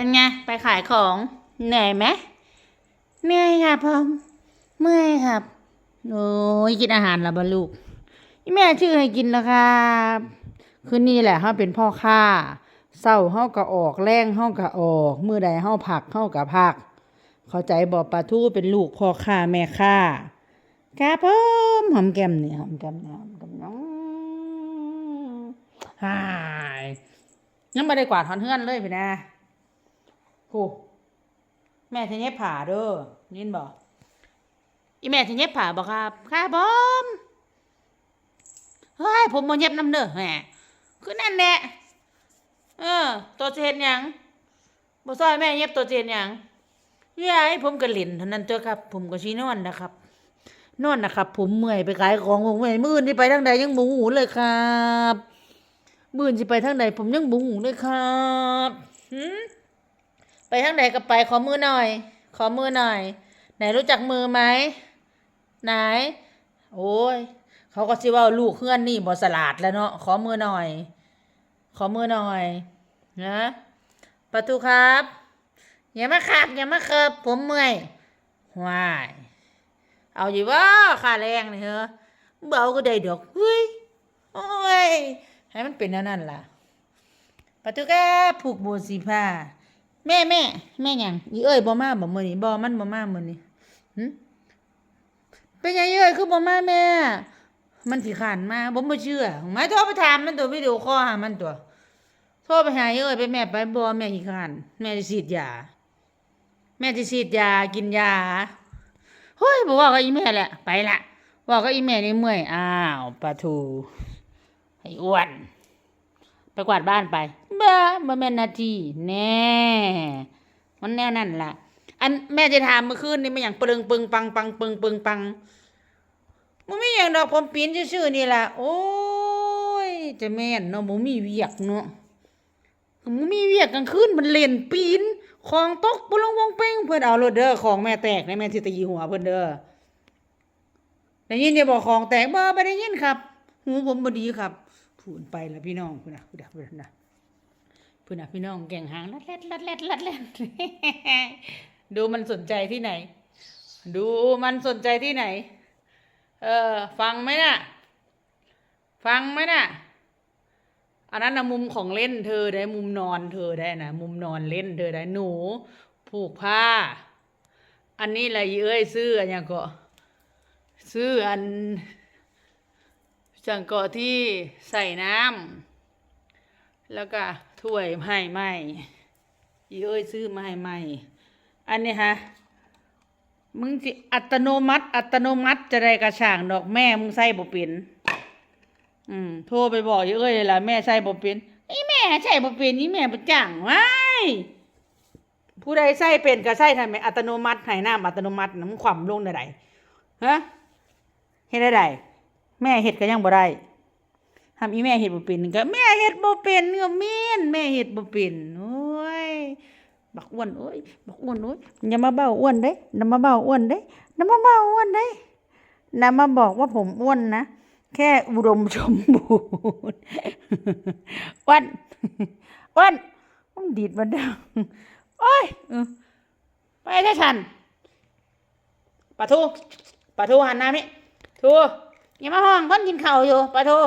เป็นไง ไปขายของ เหนื่อยไหมเหนื่อยครับผมเมื่อยครับโอ้ยกินอาหารและบลูกแม่ชื่อให้กินนะครับคืนนี้แหละเฮาเป็นพ่อค้าเศร้าเฮาก็ออกแรงเฮาก็ออกมือใดเฮาผักเฮาก็ผัก เข้าใจบอกปลาทูเป็นลูกพ่อค้าแม่ค้าครับผมหอมแก้มนี่หอมแก้มนี่หอมแก้มน้องหายยังไม่ได้กวาดทอนเฮือนเลยพี่นะ หแม่จะเย็บผ้าเด้อยินบอกอีแม่จะเย็บผ้าบอกครับครับผมเฮ้ยผมมาเย็บน้ำเด้อแหมคือนั่นแหละเออ ตัวเจนยังบ่ซอยแม่เย็บตัวเจนยังยายผมก็เล่นเท่านั้นตัวครับ ผมก็ชี้นอนนะครับนอนนะครับ ผมเมื่อยไปขายของผมเมื่อยมื่นที่ไปทางใดยังบูหูเลยครับมื่นที่ไปทางใดผมยังบูหูเลยครับหืม ไปทางใดก็ไปขอมือหน่อย ขอมือหน่อย ไหนรู้จักมือไหมไหน โอ้ยเขาก็สิว่าลูกเพื่อนนี่บ่สลาดแล้วเนาะขอมือหน่อย ขอมือหน่อยนะประตูครับอย่ามาขับอย่ามาเคิบผมเมื่อยว้ายเอาอยู่ว่าค่าแรงนี่เหรอเบาก็ได้ดอกเฮ้ยโอ้ยให้มันเป็นนั่นนั่นล่ะประตุกผูกโบสีผ้า แม่แม่แม่หยังอีเอ้ยบ่มาบ่มื้อนี้บ่มันบ่มามื้อนี้หึเป็นหยังอีเอ้ยคือบ่มาแม่ มันสิขานมาบ่บ่เชื่อมาโทรไปถามมันตัววิดีโอคอลหามันตัวโทรไปหาอีเอ้ยไปแม่ไปบ่แม่ขี้ขานแม่สิฉีดยาแม่จะฉีดยากินยาเฮ้ยบอกว่ากับอีแม่แหละ ไปละบอกกับอีแม่นี่เมื่อยอ้าวปลาทูไอ้อ้วน กวาดบ้านไปบ้าบ่แม่นนาทีแน่มันแน่นั่นล่ะ อันแม่จะถามเมื่อคืนนี่มันอย่างปึงปึงปังปังปึงปึงปังมันไม่อย่างดอกผมปีนชื่อๆนี่ล่ะโอ้ยจะแม่นเนาะมันมีเวียกเนาะมันมีเวียกกลางคืนมันเล่นปีนของตกปุลงวงเป้งเพื่อนเอารถเด้อของแม่แตกในแม่สิตีหัวเพื่อนเด้อได้ยินอย่าบอกของแตกบ่ไม่ได้ยินครับ หูผมบ่ดีครับ พูนไปละพี่น้องพุ่นะพุ่นะพุ่นะพูนะพี่น้องแก่งหางลัดแลดลัดแลดลัดแลดดูมันสนใจที่ไหน ดูมันสนใจที่ไหน เออ ฟังไหมน่ะ ฟังไหมน่ะ อันนั้นนะมุมของเล่นเธอได้มุมนอนเธอได้นะมุมนอนเล่นเธอได้หนู ผูกผ้า อันนี้อะไรเอ้ยซื้ออันยังก็ซื้ออัน จังก็ที่ใส่น้ำแล้วก็ถ้วยให้ไหมอีเอ้ยซื้อมาให้ไหมอันนี้ฮะมึงสิอัตโนมัติ อัตโนมัติจะได้กระช่างดอกแม่มึงใส่บ่เป็นอืมโทรไปบอกอยู่เอ้ยล่ะแม่ใช่บ่เป็นไอ้แม่ใช่บ่เป็นนี่แม่บ่จ้างว้ายผู้ใดใส่เป็นก็ใส่ทำไมอัตโนมัติให้น้ำอัตโนมัติน้ำขวำลงได้ไดฮะเฮ็ดได้ได แม่เฮ็ดก็ยังบ่ได้ทำอีแม่เฮ็ดบ่เป็นก็แม่เฮ็ดบ่เป็นก็แม่นแม่เฮ็ดบ่เป็นโอ้ยบักอ้วนโอ้ยบักอ้วนโอ้ยอย่ามาเบ้าอ้วนเด้อย่ามาเบ้าอ้วนเด้อย่ามาเบ้าอ้วนเด้อย่ามาบอกว่าผมอ้วนนะแค่อุดมสมบูรณ์อ้วนอ้วนมันดีดมันดังโอ้ยไปได้ทันปลาทูปลาทูหันหน้ามิทู อย่ามาห้องคนกินข้าวอยู่ปลาทู